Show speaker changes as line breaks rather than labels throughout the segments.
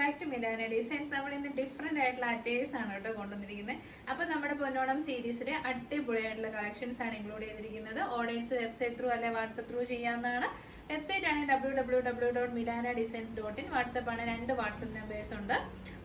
Back to Milana designs നമ്മൾ ഇന്ന് different ആയിട്ടുള്ള അറ്റയേഴ്സ് ആണ് കേട്ടോ കൊണ്ടുവന്നിരിക്കുന്നത്. അപ്പൊ നമ്മുടെ പൊന്നോണം സീരീസിലെ അടിപൊളിയായിട്ടുള്ള കളക്ഷൻസ് ആണ് ഇൻക്ലൂഡ് ചെയ്തിരിക്കുന്നത്. ഓർഡേഴ്സ് വെബ്സൈറ്റ് ത്രൂ അല്ലെ വാട്സപ്പ് ത്രൂ ചെയ്യാവുന്നതാണ്. വെബ്സൈറ്റ് ആണ് W W W dot Milana designs dot in WhatsApp ആണ് രണ്ട് വാട്സപ്പ് നമ്പേഴ്സ് ഉണ്ട്.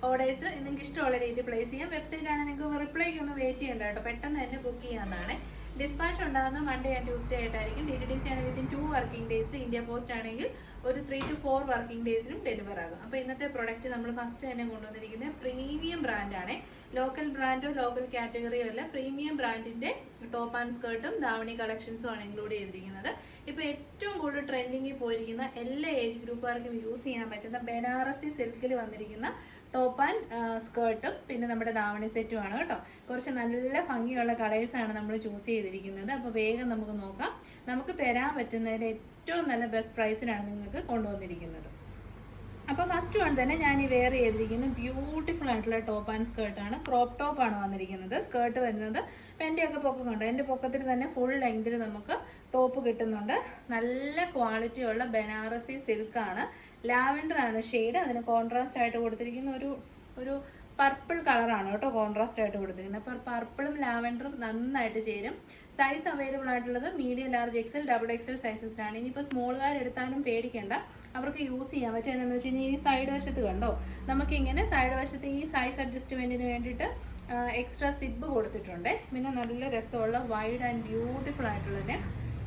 ഓർഡേഴ്സ് നിങ്ങൾക്ക് ഇഷ്ടമുള്ള രീതിയിൽ പ്ലേസ് ചെയ്യാം. വെബ്സൈറ്റ് ആണ് നിങ്ങൾക്ക് റിപ്ലൈക്ക് ഒന്ന് വെയിറ്റ് ചെയ്യേണ്ട കേട്ടോ. പെട്ടെന്ന് തന്നെ ബുക്ക് ചെയ്യാവുന്നതാണ്. ഡിസ്പാച്ച് ഉണ്ടാകുന്ന മൺഡേ ആൻഡ് ട്യൂസ്ഡേ ആയിട്ടായിരിക്കും. ഡി ഡി സി ആണ് within two working days India post ആണെങ്കിൽ ഒരു ത്രീ ടു ഫോർ വർക്കിംഗ് ഡേയ്സിലും ഡെലിവർ ആകും. അപ്പോൾ ഇന്നത്തെ പ്രൊഡക്റ്റ് നമ്മൾ ഫസ്റ്റ് തന്നെ കൊണ്ടുവന്നിരിക്കുന്നത് പ്രീമിയം ബ്രാൻഡാണ് ലോക്കൽ ബ്രാൻഡോ ലോക്കൽ കാറ്റഗറിയോ അല്ല പ്രീമിയം ബ്രാൻഡിന്റെ ടോപ്പ് ആൻഡ് സ്കേർട്ടും ദാവണി കളക്ഷൻസും ആണ് ഇൻക്ലൂഡ് ചെയ്തിരിക്കുന്നത്. ഇപ്പോൾ ഏറ്റവും കൂടുതൽ ട്രെൻഡിങ്ങിൽ പോയിരിക്കുന്ന എല്ലാ ഏജ് ഗ്രൂപ്പുകാർക്കും യൂസ് ചെയ്യാൻ പറ്റുന്ന ബനാറസി സിൽക്കിൽ വന്നിരിക്കുന്ന ടോപ്പ് ആൻഡ് സ്കേർട്ടും പിന്നെ നമ്മുടെ ദാവണി സെറ്റും ആണ് കേട്ടോ. കുറച്ച് നല്ല ഭംഗിയുള്ള കളേഴ്സാണ് നമ്മൾ ചൂസ് ചെയ്തിരിക്കുന്നത്. അപ്പോൾ വേഗം നമുക്ക് നോക്കാം. നമുക്ക് തരാൻ പറ്റുന്നതിൽ ഏറ്റവും നല്ല ബെസ്റ്റ് പ്രൈസിനാണ് നിങ്ങൾക്ക് കൊണ്ടുവന്നിരിക്കുന്നത്. അപ്പോൾ ഫസ്റ്റ് വൺ തന്നെ ഞാൻ ഈ വെയർ ചെയ്തിരിക്കുന്ന ബ്യൂട്ടിഫുൾ ആയിട്ടുള്ള ടോപ്പ് ആൻഡ് സ്കേർട്ടാണ് ക്രോപ്പ് ആണ് വന്നിരിക്കുന്നത്. സ്കേർട്ട് വരുന്നത് അപ്പം എന്റെയൊക്കെ പൊക്കം കൊണ്ട് എന്റെ പൊക്കത്തിൽ തന്നെ ഫുൾ ലെങ്തിൽ നമുക്ക് ടോപ്പ് കിട്ടുന്നുണ്ട്. നല്ല ക്വാളിറ്റിയുള്ള ബനാറസി സിൽക്കാണ് ലാവൻഡർ ആണ് ഷെയ്ഡ് അതിന് കോൺട്രാസ്റ്റ് ആയിട്ട് കൊടുത്തിരിക്കുന്ന ഒരു ഒരു പർപ്പിൾ കളറാണ് കേട്ടോ കോൺട്രാസ്റ്റ് ആയിട്ട് കൊടുത്തിരിക്കുന്നത്. അപ്പോൾ പർപ്പിളും ലാവൻഡറും നന്നായിട്ട് ചേരും. സൈസ് അവൈലബിൾ ആയിട്ടുള്ളത് medium large XL double XL സൈസസിലാണ് ഇനിയിപ്പോൾ സ്മോളുകാർ എടുത്താലും പേടിക്കേണ്ട. അവർക്ക് യൂസ് ചെയ്യാൻ പറ്റും എന്താണെന്ന് വെച്ച് കഴിഞ്ഞാൽ ഈ സൈഡ് വശത്ത് കണ്ടോ? നമുക്കിങ്ങനെ സൈഡ് വശത്ത് ഈ സൈസ് അഡ്ജസ്റ്റ്മെന്റിന് വേണ്ടിയിട്ട് എക്സ്ട്രാ സിബ് കൊടുത്തിട്ടുണ്ട്. പിന്നെ നല്ല രസമുള്ള വൈഡ് ആൻഡ് ബ്യൂട്ടിഫുൾ ആയിട്ടുള്ള ആയിട്ടുള്ളതിന്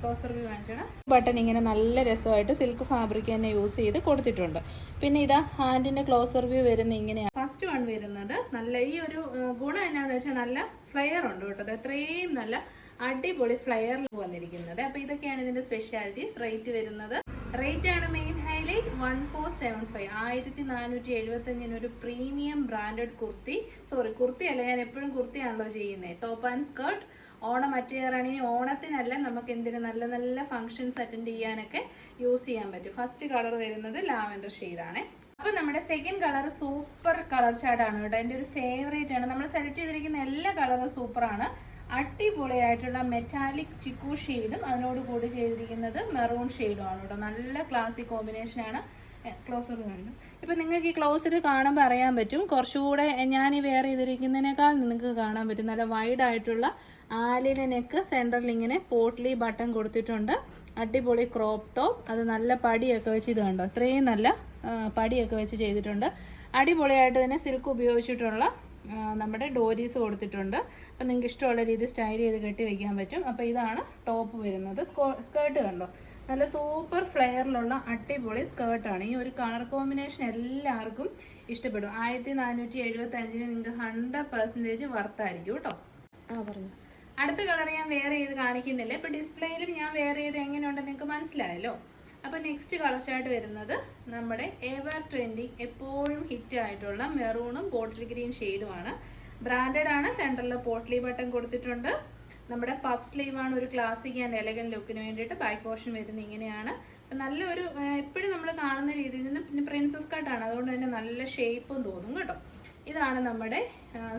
ക്ലോസർ വ്യൂ കാണിച്ചാണ് ബട്ടൺ ഇങ്ങനെ നല്ല രസമായിട്ട് സിൽക്ക് ഫാബ്രിക് തന്നെ യൂസ് ചെയ്ത് കൊടുത്തിട്ടുണ്ട്. പിന്നെ ഇതാ ഹാൻഡിന്റെ ക്ലോസർ വ്യൂ വരുന്ന ഇങ്ങനെയാണ്. ഫസ്റ്റ് വൺ വരുന്നത് നല്ല ഈ ഒരു ഗുണം എന്നാന്ന് വെച്ചാൽ നല്ല ഫ്ലെയർ ഉണ്ട് കേട്ടോ. അത് അത്രയും നല്ല അടിപൊളി ഫ്ലെയറിൽ വന്നിരിക്കുന്നത്. അപ്പൊ ഇതൊക്കെയാണ് ഇതിന്റെ സ്പെഷ്യാലിറ്റീസ് റേറ്റ് വരുന്നത്. റേറ്റ് ആണ് main highlight one four seven five ആയിരത്തി നാനൂറ്റി എഴുപത്തി അഞ്ചിന് ഒരു premium branded kurti sorry kurti അല്ല ഞാൻ എപ്പോഴും കുർത്തിയാണല്ലോ ചെയ്യുന്നത് ടോപ്പ് ആൻഡ് സ്കേർട്ട് ഓണം അറ്റയറാണ് ഇനി ഓണത്തിനല്ല നമുക്ക് എന്തിനു നല്ല നല്ല ഫങ്ഷൻസ് അറ്റൻഡ് ചെയ്യാനൊക്കെ യൂസ് ചെയ്യാൻ പറ്റും. ഫസ്റ്റ് കളർ വരുന്നത് ലാവൻഡർ ഷെയ്ഡാണ് അപ്പൊ നമ്മുടെ സെക്കൻഡ് കളർ സൂപ്പർ കളർ ഷാഡാണ് കേട്ടോ. എന്റെ ഒരു ഫേവറേറ്റ് ആണ്. നമ്മൾ സെലക്ട് ചെയ്തിരിക്കുന്ന എല്ലാ കളറും സൂപ്പറാണ് അടിപൊളിയായിട്ടുള്ള മെറ്റാലിക് ചിക്കു ഷെയ്ഡും അതിനോട് കൂടി ചെയ്തിരിക്കുന്നത് മെറൂൺ ഷെയ്ഡും ആണ് കേട്ടോ. നല്ല ക്ലാസിക് കോമ്പിനേഷൻ ആണ്. ക്ലോസർ കാണണം. ഇപ്പം നിങ്ങൾക്ക് ഈ ക്ലോസർ കാണുമ്പോൾ അറിയാൻ പറ്റും. കുറച്ചുകൂടെ ഞാൻ ഈ വെയർ ചെയ്തിരിക്കുന്നതിനേക്കാൾ നിങ്ങൾക്ക് കാണാൻ പറ്റും. നല്ല വൈഡ് ആയിട്ടുള്ള ആലിന് നെക്ക് സെന്ററിൽ ഇങ്ങനെ പോട്ട്ലി ബട്ടൺ കൊടുത്തിട്ടുണ്ട്. അടിപൊളി ക്രോപ്പ് ടോപ്പ് അത് നല്ല പടിയൊക്കെ വെച്ച് ഇത് കണ്ടോ? അത്രയും നല്ല പടിയൊക്കെ വെച്ച് ചെയ്തിട്ടുണ്ട്. അടിപൊളിയായിട്ട് തന്നെ സിൽക്ക് ഉപയോഗിച്ചിട്ടുള്ള നമ്മുടെ ഡോരീസ് കൊടുത്തിട്ടുണ്ട്. അപ്പം നിങ്ങൾക്ക് ഇഷ്ടമുള്ള രീതിയിൽ സ്റ്റൈൽ ചെയ്ത് കെട്ടി വയ്ക്കാൻ പറ്റും. അപ്പോൾ ഇതാണ് ടോപ്പ് വരുന്നത്. സ്കേർട്ട് കണ്ടോ? നല്ല സൂപ്പർ ഫ്ലെയറിലുള്ള അടിപൊളി സ്കേർട്ടാണ്. ഈ ഒരു കളർ കോമ്പിനേഷൻ എല്ലാവർക്കും ഇഷ്ടപ്പെടും. ആയിരത്തി നാനൂറ്റി എഴുപത്തി അഞ്ചിന് നിങ്ങൾക്ക് ഹൺഡ്രഡ് പെർസെന്റേജ് വർത്തായിരിക്കും കേട്ടോ.
ആ പറഞ്ഞു.
അടുത്ത കളർ ഞാൻ വേറെ ചെയ്ത് കാണിക്കുന്നില്ല. ഇപ്പൊ ഡിസ്പ്ലേയിലും ഞാൻ വേറെ ചെയ്ത് എങ്ങനെയുണ്ടെന്ന് നിങ്ങൾക്ക് മനസ്സിലായല്ലോ. അപ്പൊ നെക്സ്റ്റ് കളർ ചാർട്ട് വരുന്നത് നമ്മുടെ എവർ ട്രെൻഡിങ് എപ്പോഴും ഹിറ്റ് ആയിട്ടുള്ള മെറൂണും ബോട്ടിൽ ഗ്രീൻ ഷെയ്ഡുമാണ് ബ്രാൻഡഡ് ആണ്. സെന്ററിൽ പോട്ട്ലി ബട്ടൺ കൊടുത്തിട്ടുണ്ട്. നമ്മുടെ പഫ് സ്ലീവ് ആണ് ഒരു ക്ലാസിക് ആൻഡ് എലഗൻ ലുക്കിന് വേണ്ടിയിട്ട് ബാക്ക് പോർഷൻ വരുന്നത് ഇങ്ങനെയാണ്. നല്ലൊരു എപ്പോഴും നമ്മൾ കാണുന്ന രീതിയിൽ നിന്ന് പിന്നെ പ്രിൻസസ് കട്ടാണ് അതുകൊണ്ട് തന്നെ നല്ല ഷേപ്പും തോന്നും കേട്ടോ. ഇതാണ് നമ്മുടെ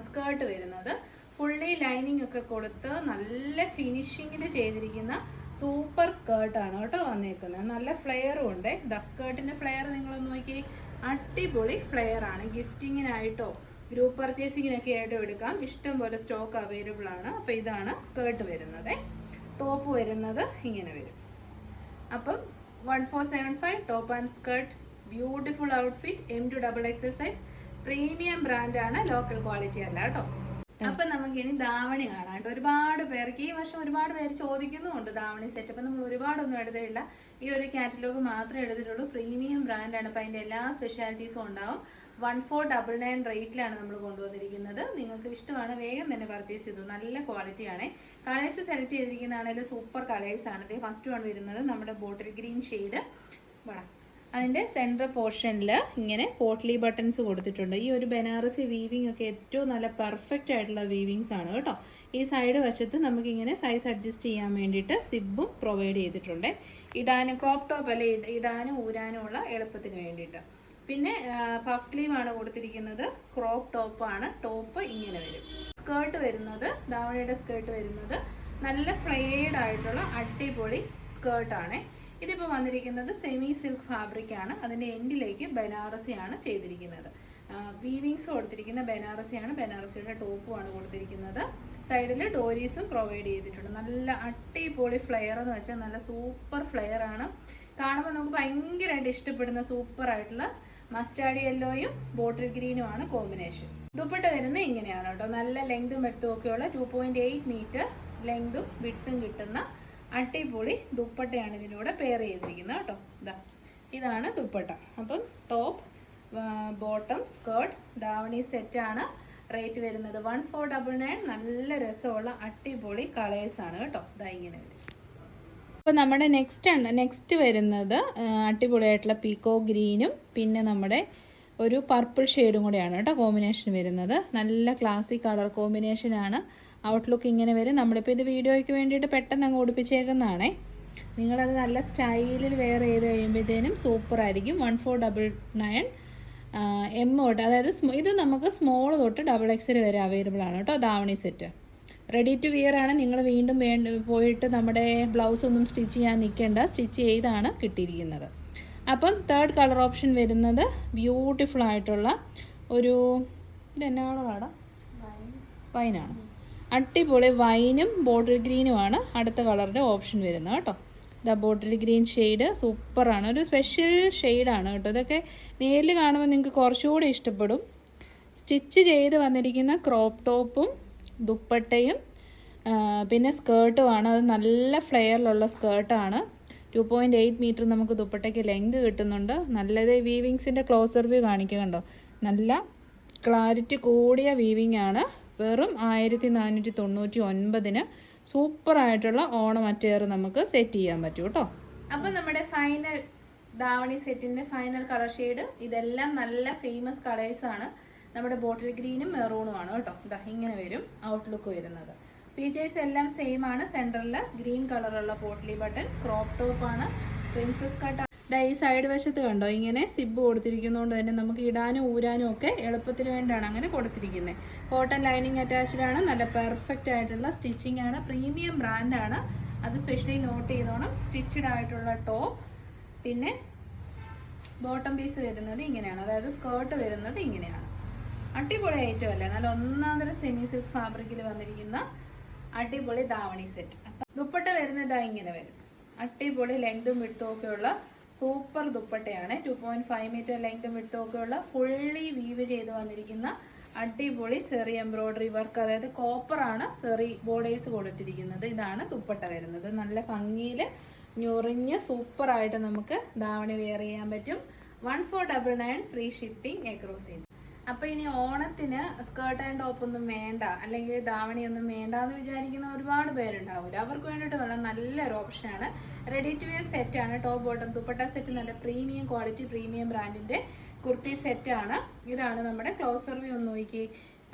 സ്കേർട്ട് വരുന്നത്. ഫുള്ളി ലൈനിങ് ഒക്കെ കൊടുത്ത് നല്ല ഫിനിഷിങ്ങിൽ ചെയ്തിരിക്കുന്ന സൂപ്പർ സ്കേർട്ടാണ് കേട്ടോ വന്നേക്കുന്നത്. നല്ല ഫ്ലെയറും ഉണ്ട്. ദ സ്കേർട്ടിന്റെ ഫ്ലെയർ നിങ്ങളൊന്ന് നോക്കി അടിപൊളി ഫ്ലെയർ ആണ്. ഗിഫ്റ്റിങ്ങിനായിട്ടോ ഗ്രൂപ്പ് പർച്ചേസിങ്ങിനൊക്കെ ആയിട്ടും എടുക്കാം. ഇഷ്ടം പോലെ സ്റ്റോക്ക് അവൈലബിൾ ആണ്. അപ്പോൾ ഇതാണ് സ്കേർട്ട് വരുന്നത്. ടോപ്പ് വരുന്നത് ഇങ്ങനെ വരും. അപ്പം one four seven five top and skirt beautiful outfit M to double XL size premium ബ്രാൻഡാണ് ലോക്കൽ ക്വാളിറ്റി അല്ല കേട്ടോ. അപ്പൊ നമുക്ക് ഇനി ധാവണി കാണാണ്ട് ഒരുപാട് പേർക്ക് ഈ വർഷം ഒരുപാട് പേര് ചോദിക്കുന്നുമുണ്ട് ധാവണി സെറ്റ് അപ്പൊ നമ്മൾ ഒരുപാടൊന്നും എടുത്തിട്ടില്ല. ഈ ഒരു കാറ്റലോഗ് മാത്രമേ എടുത്തിട്ടുള്ളൂ. പ്രീമിയം ബ്രാൻഡാണ് അപ്പൊ അതിന്റെ എല്ലാ സ്പെഷ്യാലിറ്റീസും ഉണ്ടാവും. വൺ ഫോർ ഡബിൾ നയൻ റേറ്റിലാണ് നമ്മൾ കൊണ്ടുവന്നിരിക്കുന്നത്. നിങ്ങൾക്ക് ഇഷ്ടമാണ് വേഗം തന്നെ പർച്ചേസ് ചെയ്തു. നല്ല ക്വാളിറ്റി ക്വാളിറ്റിയാണ് കളേഴ്സ് സെലക്ട് ചെയ്തിരിക്കുന്നതാണെങ്കിൽ സൂപ്പർ കളേഴ്സ് ആണ്. ഫസ്റ്റ് വൺ വരുന്നത് നമ്മുടെ ബോട്ടിൽ ഗ്രീൻ ഷെയ്ഡ് വേണം അതിന്റെ സെൻട്രൽ പോർഷനിൽ ഇങ്ങനെ പോട്ട്ലി ബട്ടൺസ് കൊടുത്തിട്ടുണ്ട്. ഈ ഒരു ബനാറസി വീവിംഗ് ഒക്കെ ഏറ്റവും നല്ല പെർഫെക്റ്റ് ആയിട്ടുള്ള വീവിങ്സ് ആണ് കേട്ടോ. ഈ സൈഡ് വശത്ത് നമുക്കിങ്ങനെ സൈസ് അഡ്ജസ്റ്റ് ചെയ്യാൻ വേണ്ടിയിട്ട് സിബും പ്രൊവൈഡ് ചെയ്തിട്ടുണ്ട്. ഇടാനും ക്രോപ്പ് ടോപ്പ് അല്ലെ ഇടാനും ഊരാനും ഉള്ള എളുപ്പത്തിന് വേണ്ടിയിട്ട്. പിന്നെ പഫ് സ്ലീവ് ആണ് കൊടുത്തിരിക്കുന്നത്. ക്രോപ്പ് ടോപ്പ് ആണ്. ടോപ്പ് ഇങ്ങനെ വരും. സ്കേർട്ട് വരുന്നത് ധാവണിയുടെ സ്കേർട്ട് വരുന്നത് നല്ല ഫ്ലെയർഡ് ആയിട്ടുള്ള അടിപൊളി സ്കേർട്ടാണ് ഇതിപ്പോൾ വന്നിരിക്കുന്നത് സെമി സിൽക്ക് ഫാബ്രിക് ആണ്. അതിന്റെ എൻഡിലേക്ക് ബനാറസിയാണ് ചെയ്തിരിക്കുന്നത്. വീവിങ്സ് കൊടുത്തിരിക്കുന്ന ബനാറസിയാണ് ബനാറസിയുടെ ടോപ്പുമാണ് കൊടുത്തിരിക്കുന്നത്. സൈഡിൽ ഡോരീസും പ്രൊവൈഡ് ചെയ്തിട്ടുണ്ട്. നല്ല അടിപൊളി ഫ്ലെയർ എന്ന് വെച്ചാൽ നല്ല സൂപ്പർ ഫ്ലെയർ ആണ്. കാണുമ്പോൾ നമുക്ക് ഭയങ്കരമായിട്ട് ഇഷ്ടപ്പെടുന്ന സൂപ്പർ ആയിട്ടുള്ള മസ്റ്റാർഡ് യെല്ലോയും ബോട്ടിൽ ഗ്രീനും ആണ് കോമ്പിനേഷൻ ദുപ്പട്ട വരുന്നത് ഇങ്ങനെയാണ് കേട്ടോ. നല്ല ലെങ്തും വെട്ടും ഒക്കെയുള്ള ടു പോയിന്റ് എയ്റ്റ് മീറ്റർ ലെങ്തും വിട്ടും കിട്ടുന്ന അടിപൊളി ദുപ്പട്ടയാണ് ഇതിലൂടെ പെയർ ചെയ്തിരിക്കുന്നത് കേട്ടോ. ഇതാ ഇതാണ് ദുപ്പട്ട. അപ്പം ടോപ്പ് ബോട്ടം സ്കേർട്ട് ദാവണി സെറ്റാണ് റേറ്റ് വരുന്നത്. വൺ ഫോർ ഡബിൾ നയൻ നല്ല രസമുള്ള അടിപൊളി കളേഴ്സാണ് കേട്ടോ. ഇതാ ഇങ്ങനെ അപ്പോൾ നമ്മുടെ നെക്സ്റ്റ് ആണ്. നെക്സ്റ്റ് വരുന്നത് അടിപൊളിയായിട്ടുള്ള പീക്കോ ഗ്രീനും പിന്നെ നമ്മുടെ ഒരു പർപ്പിൾ ഷെയ്ഡും കൂടെയാണ് കേട്ടോ കോമ്പിനേഷൻ വരുന്നത്. നല്ല ക്ലാസിക് കളർ കോമ്പിനേഷനാണ് ഔട്ട്ലുക്ക് ഇങ്ങനെ വരും. നമ്മളിപ്പോൾ ഇത് വീഡിയോയ്ക്ക് വേണ്ടിയിട്ട് പെട്ടെന്ന് അങ്ങ് ഓടിപ്പിച്ചേക്കുന്നതാണേ. നിങ്ങളത് നല്ല സ്റ്റൈലിൽ വെയർ ചെയ്ത് കഴിയുമ്പോഴത്തേനും സൂപ്പർ ആയിരിക്കും one four double nine M തൊട്ട് അതായത് ഇത് നമുക്ക് സ്മോൾ തൊട്ട് ഡബിൾ എക്സൽ വരെ അവൈലബിൾ ആണ് കേട്ടോ davani set ready to wear ആണ്. നിങ്ങൾ വീണ്ടും വേണ്ട പോയിട്ട് നമ്മുടെ ബ്ലൗസ് ഒന്നും സ്റ്റിച്ച് ചെയ്യാൻ നിൽക്കേണ്ട. സ്റ്റിച്ച് ചെയ്താണ് കിട്ടിയിരിക്കുന്നത്. അപ്പം തേർഡ് കളർ ഓപ്ഷൻ വരുന്നത് ബ്യൂട്ടിഫുൾ ആയിട്ടുള്ള ഒരു ഇതെന്നാ കളറാടാ വൈനാണ് അടിപൊളി വൈനും ബോട്ടിൽ ഗ്രീനുമാണ്. അടുത്ത കളറിന്റെ ഓപ്ഷൻ വരുന്നത് കേട്ടോ. The bottle green shade. സൂപ്പറാണ്. ഒരു സ്പെഷ്യൽ ഷെയ്ഡാണ് കേട്ടോ. ഇതൊക്കെ നേരിൽ കാണുമ്പോൾ നിങ്ങൾക്ക് കുറച്ചുകൂടി ഇഷ്ടപ്പെടും. സ്റ്റിച്ച് ചെയ്ത് വന്നിരിക്കുന്ന ക്രോപ്പ് ടോപ്പും ദുപ്പട്ടയും പിന്നെ സ്കേർട്ടുമാണ് അത് നല്ല ഫ്ലെയറിലുള്ള സ്കേർട്ടാണ്. ടു പോയിന്റ് എയ്റ്റ് മീറ്റർ നമുക്ക് ദുപ്പട്ടയ്ക്ക് ലെങ്ത് കിട്ടുന്നുണ്ട്. നല്ലത് വീവിങ്സിന്റെ ക്ലോസർ വ്യൂ കാണിക്കുന്നുണ്ടോ? നല്ല ക്ലാരിറ്റി കൂടിയ വീവിങ് ആണ്. വെറും ആയിരത്തി നാനൂറ്റി തൊണ്ണൂറ്റി ഒൻപതിന് സൂപ്പറായിട്ടുള്ള ഓണം അറ്റയർ നമുക്ക് സെറ്റ് ചെയ്യാൻ പറ്റും കേട്ടോ. അപ്പം നമ്മുടെ ഫൈനൽ ദാവണി സെറ്റിന്റെ ഫൈനൽ കളർ ഷെയ്ഡ് ഇതെല്ലാം നല്ല ഫേമസ് കളേഴ്സ് ആണ്. നമ്മുടെ ബോട്ടിൽ ഗ്രീനും മെറൂണും ആണ് കേട്ടോ. ഇതാ ഇങ്ങനെ വരും ഔട്ട്ലുക്ക് വരുന്നത്. ഫീച്ചേഴ്സ് എല്ലാം സെയിം ആണ്. സെന്ററിൽ ഗ്രീൻ കളറുള്ള പോട്ട്ലി ബട്ടൺ ക്രോപ്പ് ടോപ്പ് ആണ്. പ്രിൻസസ് കട്ട് ഈ സൈഡ് വശത്ത് കണ്ടോ? ഇങ്ങനെ സിബ് കൊടുത്തിരിക്കുന്നതുകൊണ്ട് തന്നെ നമുക്ക് ഇടാനും ഊരാനും ഒക്കെ എളുപ്പത്തിന് വേണ്ടിയാണ് അങ്ങനെ കൊടുത്തിരിക്കുന്നത് കോട്ടൺ ലൈനിങ് അറ്റാച്ച്ഡ് ആണ്. നല്ല പെർഫെക്റ്റ് ആയിട്ടുള്ള സ്റ്റിച്ചിങ് ആണ്. പ്രീമിയം ബ്രാൻഡാണ് അത് സ്പെഷ്യലി നോട്ട് ചെയ്തോണം. സ്റ്റിച്ചഡ് ആയിട്ടുള്ള ടോപ്പ് പിന്നെ ബോട്ടം പീസ് വരുന്നത് ഇങ്ങനെയാണ്. അതായത് സ്കേർട്ട് വരുന്നത് ഇങ്ങനെയാണ്. അടിപൊളി ഐറ്റം അല്ലേ? നല്ല ഒന്നാന്തര സെമി സിൽക്ക് ഫാബ്രിക്കിൽ വന്നിരിക്കുന്ന അടിപൊളി ദാവണി സെറ്റ് ദുപ്പട്ട വരുന്നത് ഇങ്ങനെ വരും. അടിപൊളി ലെങ്തും വിട്ടും ഒക്കെ ഉള്ള സൂപ്പർ ദുപ്പട്ടയാണ്. ടു പോയിന്റ് ഫൈവ് മീറ്റർ ലെങ്തും വിട്ടും ഒക്കെ ഉള്ള ഫുള്ളി വീവ് ചെയ്ത് വന്നിരിക്കുന്ന അടിപൊളി സെറി എംബ്രോയിഡറി വർക്ക് അതായത് കോപ്പർ ആണ് സെറി ബോർഡേഴ്സ് കൊടുത്തിരിക്കുന്നത്. ഇതാണ് ദുപ്പട്ട വരുന്നത്. നല്ല ഭംഗിയിൽ ഞൊറിഞ്ഞ് സൂപ്പറായിട്ട് നമുക്ക് ധാവണി വെയർ ചെയ്യാൻ പറ്റും. One four double nine free shipping across ചെയ്യും അപ്പൊ ഇനി ഓണത്തിന് സ്കേർട്ട് ആൻഡ് ടോപ്പ് ഒന്നും വേണ്ട അല്ലെങ്കിൽ ധാവണി ഒന്നും വേണ്ട എന്ന് വിചാരിക്കുന്ന ഒരുപാട് പേരുണ്ടാവില്ല അവർക്ക് വേണ്ടിയിട്ട് വളരെ നല്ലൊരു ഓപ്ഷനാണ് റെഡി ടു വെയർ സെറ്റ് ആണ്. ടോപ്പ് ബോട്ടം ദുപ്പട്ട സെറ്റ് നല്ല പ്രീമിയം ക്വാളിറ്റി പ്രീമിയം ബ്രാൻഡിന്റെ കുർത്തി സെറ്റ് ആണ്. ഇതാണ് നമ്മുടെ ക്ലോസർ വ്യൂ ഒന്ന് നോക്കി.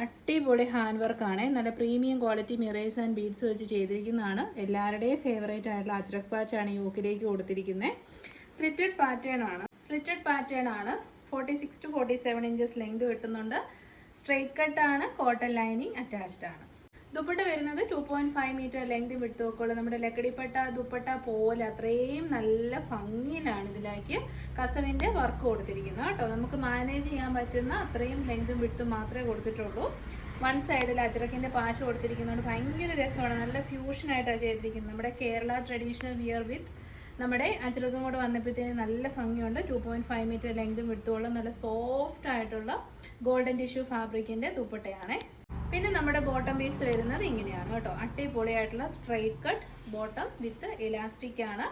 അടിപൊളി ഹാൻഡ് വർക്ക് ആണ്. നല്ല premium quality mirrors and beads വെച്ച് ചെയ്തിരിക്കുന്നതാണ്. എല്ലാവരുടെയും ഫേവറേറ്റ് ആയിട്ടുള്ള അജ്രക് പാച്ച് ആണ് യോക്കിലേക്ക് കൊടുത്തിരിക്കുന്നത് സ്ലിറ്റഡ് പാറ്റേൺ ആണ്. സ്ലിറ്റഡ് പാറ്റേൺ ആണ് forty six to forty seven inches length കിട്ടുന്നുണ്ട് സ്ട്രെയിറ്റ് കട്ട് ആണ് കോട്ടൺ ലൈനിങ് അറ്റാച്ച്ഡ് ആണ്. ദുപ്പട്ട വരുന്നത് two point five metre length വിട്ടുമൊക്കെയുള്ള നമ്മുടെ ലക്കടിപ്പട്ട ദുപ്പട്ട പോലെ അത്രയും നല്ല ഭംഗിയിലാണ് ഇതിലേക്ക് കസവിന്റെ വർക്ക് കൊടുത്തിരിക്കുന്നത് കേട്ടോ. നമുക്ക് മാനേജ് ചെയ്യാൻ പറ്റുന്ന അത്രയും ലെങ്തും വിട്ടും മാത്രമേ കൊടുത്തിട്ടുള്ളൂ. വൺ സൈഡിൽ അജറക്കിന്റെ പാച്ച് കൊടുത്തിരിക്കുന്നതുകൊണ്ട് ഭയങ്കര രസമാണ്. നല്ല ഫ്യൂഷൻ ആയിട്ടാണ് ചെയ്തിരിക്കുന്നത്. നമ്മുടെ കേരള ട്രഡീഷണൽ വിയർ വിത്ത് നമ്മുടെ അച്ചടക്കം കൂടെ വന്നപ്പോഴത്തേന് നല്ല ഭംഗിയുണ്ട്. ടു പോയിന്റ് ഫൈവ് മീറ്റർ ലെങ്തും വിട്ടുള്ള നല്ല സോഫ്റ്റ് ആയിട്ടുള്ള ഗോൾഡൻ ടിഷ്യൂ ഫാബ്രിക്കിന്റെ ദുപ്പട്ടയാണ്. പിന്നെ നമ്മുടെ ബോട്ടം പീസ് വരുന്നത് ഇങ്ങനെയാണ് കേട്ടോ. അട്ടിപൊളിയായിട്ടുള്ള straight cut bottom with elastic ആണ്.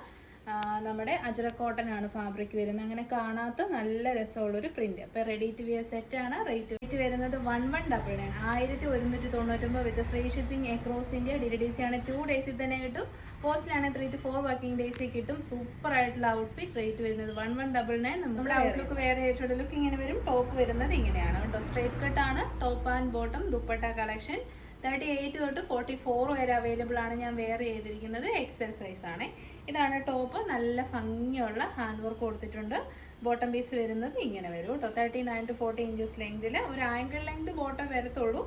നമ്മുടെ അജറ കോട്ടൺ ആണ് ഫാബ്രിക് വരുന്നത്. അങ്ങനെ കാണാത്ത നല്ല രസമുള്ള ഒരു പ്രിന്റ് അപ്പൊ റെഡി ടു വിയർ സെറ്റ് ആണ്. റേറ്റ് റേറ്റ് വരുന്നത് വൺ വൺ ഡബിൾ നയൻ ആയിരത്തി ഒരുന്നൂറ്റി തൊണ്ണൂറ്റൊമ്പത് with free shipping across India D D C ആണ്. ടു ഡേയ്സിൽ തന്നെ കിട്ടും. പോസ്റ്റിലാണെങ്കിൽ ത്രീ ടു ഫോർ വർക്കിംഗ് ഡേയ്സിൽ കിട്ടും. സൂപ്പർ ആയിട്ടുള്ള ഔട്ട്ഫിറ്റ് റേറ്റ് വരുന്നത് വൺ വൺ ഡബിൾ നയൻ നമ്മുടെ ഔട്ട്ലുക്ക് വേറെ ആയിട്ടുള്ള ലുക്ക് ഇങ്ങനെ വരും. ടോപ്പ് വരുന്നത് ഇങ്ങനെയാണ്. കേട്ടോ. സ്ട്രേറ്റ് കട്ട് ആണ്. Top and bottom dupatta collection thirty eight തൊട്ട് ഫോർട്ടി ഫോർ വരെ അവൈലബിൾ ആണ് ഞാൻ വെയർ ചെയ്തിരിക്കുന്നത് എക്സൽ സൈസ് ആണ്. ഇതാണ് ടോപ്പ് നല്ല ഭംഗിയുള്ള ഹാൻഡ് വർക്ക് കൊടുത്തിട്ടുണ്ട്. ബോട്ടം പീസ് വരുന്നത് ഇങ്ങനെ വരും കേട്ടോ. Thirty nine to forty inches ലെങ്തിൽ ഒരു ആങ്കിൾ ലെങ്ത് ബോട്ടം വരത്തുള്ളൂ.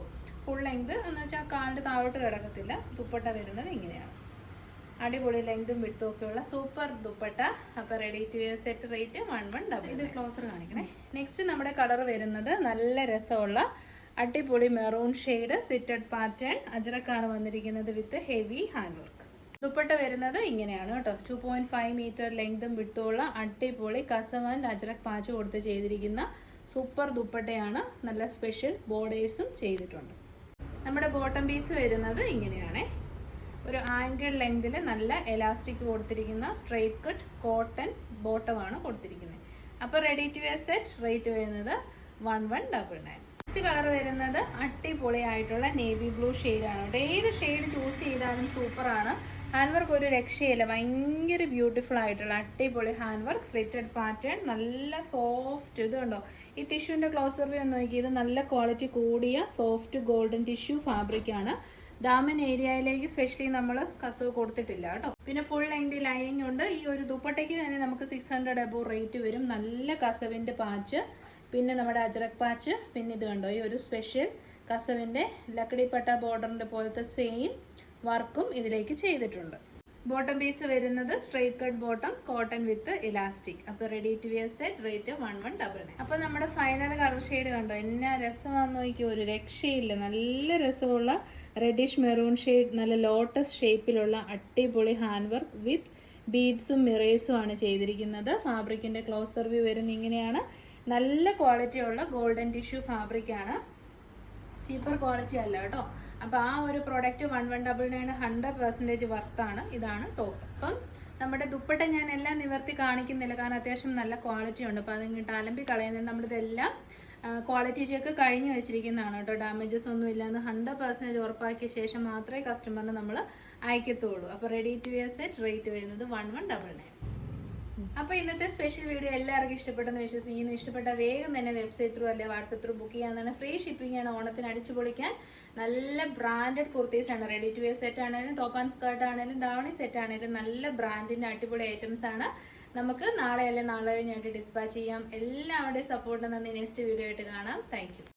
ഫുൾ ലെങ്ത് എന്ന് വെച്ചാൽ കാലിന്റെ താഴോട്ട് കിടക്കത്തില്ല. ദുപ്പട്ട വരുന്നത് ഇങ്ങനെയാണ്. അടിപൊളി ലെങ്തും വിട്ടും ഒക്കെയുള്ള സൂപ്പർ ദുപ്പട്ട. അപ്പോൾ ready to wear set rate one one double ഇത് ക്ലോസർ കാണിക്കണേ. നെക്സ്റ്റ് നമ്മുടെ കളർ വരുന്നത് നല്ല രസമുള്ള അടിപൊളി മെറൂൺ ഷെയ്ഡ് സ്വിറ്റഡ് പാറ്റേൺ അജറക്കാണ് വന്നിരിക്കുന്നത് with heavy hand work dupatta വരുന്നത് ഇങ്ങനെയാണ് കേട്ടോ. ടു പോയിന്റ് ഫൈവ് മീറ്റർ ലെങ്തും വിടുത്തുള്ള അടിപൊളി കസവ് ആൻഡ് അജറക് പാച്ച് കൊടുത്ത് ചെയ്തിരിക്കുന്ന സൂപ്പർ ദുപ്പട്ടയാണ് നല്ല സ്പെഷ്യൽ ബോർഡേഴ്സും ചെയ്തിട്ടുണ്ട്. നമ്മുടെ ബോട്ടം പീസ് വരുന്നത് ഇങ്ങനെയാണ്. ഒരു ആംഗിൾ ലെങ്തിൽ നല്ല എലാസ്റ്റിക് കൊടുത്തിരിക്കുന്ന സ്ട്രെയിറ്റ് കട്ട് കോട്ടൺ ബോട്ടമാണ് കൊടുത്തിരിക്കുന്നത്. അപ്പോൾ ready to wear set rate വരുന്നത് one one double nine next colour വരുന്നത് അടിപൊളിയായിട്ടുള്ള നേവി ബ്ലൂ ആണ് കേട്ടോ. ഏത് ഷെയ്ഡ് ചൂസ് ചെയ്താലും സൂപ്പറാണ്. ഹാൻഡ് വർക്ക് ഒരു രക്ഷയില്ല. ഭയങ്കര ബ്യൂട്ടിഫുൾ ആയിട്ടുള്ള അടിപൊളി ഹാൻഡ് വർക്ക് സ്ലിറ്റഡ് പാറ്റേൺ. നല്ല സോഫ്റ്റ് ഇത് കണ്ടോ? ഈ ടിഷ്യൂവിന്റെ ക്ലോസ് വ്യൂ ഒന്ന് നോക്കി ഇത് നല്ല ക്വാളിറ്റി കൂടിയ സോഫ്റ്റ് ഗോൾഡൻ ടിഷ്യൂ ഫാബ്രിക് ആണ്. ദാമൻ ഏരിയയിലേക്ക് സ്പെഷ്യലി നമ്മൾ കസവ് കൊടുത്തിട്ടില്ല കേട്ടോ. പിന്നെ ഫുൾ ലെങ്ത് ലൈനിങ് ഉണ്ട്. ഈ ഒരു ദുപ്പട്ടയ്ക്ക് തന്നെ നമുക്ക് സിക്സ് ഹൺഡ്രഡ് അബോ റേറ്റ് വരും. നല്ല കസവിന്റെ പാച്ച്. പിന്നെ നമ്മുടെ അജറക് പാച്ച് പിന്നെ ഇത് കണ്ടോ ഈ ഒരു സ്പെഷ്യൽ കസവിന്റെ ലക്കടിപ്പട്ട ബോർഡറിന്റെ പോലത്തെ സെയിം വർക്കും ഇതിലേക്ക് ചെയ്തിട്ടുണ്ട്. ബോട്ടം പീസ് വരുന്നത് straight cut bottom cotton with elastic അപ്പോൾ ready to wear set rate one one double nine അപ്പോൾ നമ്മുടെ ഫൈനൽ കളർ ഷെയ്ഡ് കണ്ടോ എന്നാ രസമാണെന്ന് നോക്കി ഒരു രക്ഷയില്ല. നല്ല രസമുള്ള റെഡിഷ് മെറൂൺ ഷെയ്ഡ് നല്ല ലോട്ടസ് ഷേപ്പിലുള്ള അട്ടിപൊളി ഹാൻഡ് വർക്ക് വിത്ത് ബീഡ്സും മിറേഴ്സും ആണ് ചെയ്തിരിക്കുന്നത്. ഫാബ്രിക്കിന്റെ ക്ലോസർ വ്യൂ വരുന്ന ഇങ്ങനെയാണ്. നല്ല ക്വാളിറ്റി ഉള്ള ഗോൾഡൻ ടിഷ്യൂ ഫാബ്രിക് ആണ്. ചീപ്പർ ക്വാളിറ്റി അല്ല കേട്ടോ. അപ്പോൾ ആ ഒരു product one one double nine hundred percentage വർത്താണ് ഇതാണ് ടോപ്പ് അപ്പം നമ്മുടെ ദുപ്പട്ട ഞാൻ എല്ലാം നിവർത്തി കാണിക്കുന്നില്ല. കാരണം അത്യാവശ്യം നല്ല ക്വാളിറ്റി ഉണ്ട്. അപ്പോൾ അതിങ്ങോട്ട് അലമ്പി കളയുന്നത് നമ്മളിതെല്ലാം ക്വാളിറ്റി ചെക്ക് കഴിഞ്ഞ് വെച്ചിരിക്കുന്നതാണ് കേട്ടോ. ഡാമേജസ് ഒന്നും ഇല്ലാന്ന് ഹൺഡ്രഡ് പെർസെന്റേജ് ഉറപ്പാക്കിയ ശേഷം മാത്രമേ കസ്റ്റമറിന് നമ്മൾ അയക്കത്തുള്ളൂ. അപ്പോൾ ready to wear set rate വരുന്നത് വൺ വൺ ഡബിൾ നയൻ അപ്പോൾ ഇന്നത്തെ സ്പെഷ്യൽ വീഡിയോ എല്ലാവർക്കും ഇഷ്ടപ്പെട്ടെന്ന് വിശ്വസിക്കുന്നു. ഇഷ്ടപ്പെട്ട വേഗം തന്നെ വെബ്സൈറ്റ് ത്രൂ അല്ലെ വാട്സപ്പ് ത്രൂ ബുക്ക് ചെയ്യാവുന്നതാണ്. ഫ്രീ ഷിപ്പിംഗ് ആണ് ഓണത്തിന് അടിച്ചു പൊളിക്കാൻ. നല്ല ബ്രാൻഡഡ് കുർത്തീസ് ആണ്. റെഡി ടു വെയർ സെറ്റ് ആണെങ്കിലും ടോപ്പ് ആൻഡ് സ്കേർട്ട് ആണെങ്കിലും ദാവണി സെറ്റ് ആണെങ്കിലും നല്ല ബ്രാൻഡിന്റെ അടിപൊളി ഐറ്റംസ് ആണ്. നമുക്ക് നാളെ അല്ലെ നാളെ കഴിഞ്ഞായിട്ട് ഡിസ്പാച്ച് ചെയ്യാം. എല്ലാവരുടെയും സപ്പോർട്ട് നന്ദി. നെക്സ്റ്റ് വീഡിയോ ആയിട്ട് കാണാം. താങ്ക്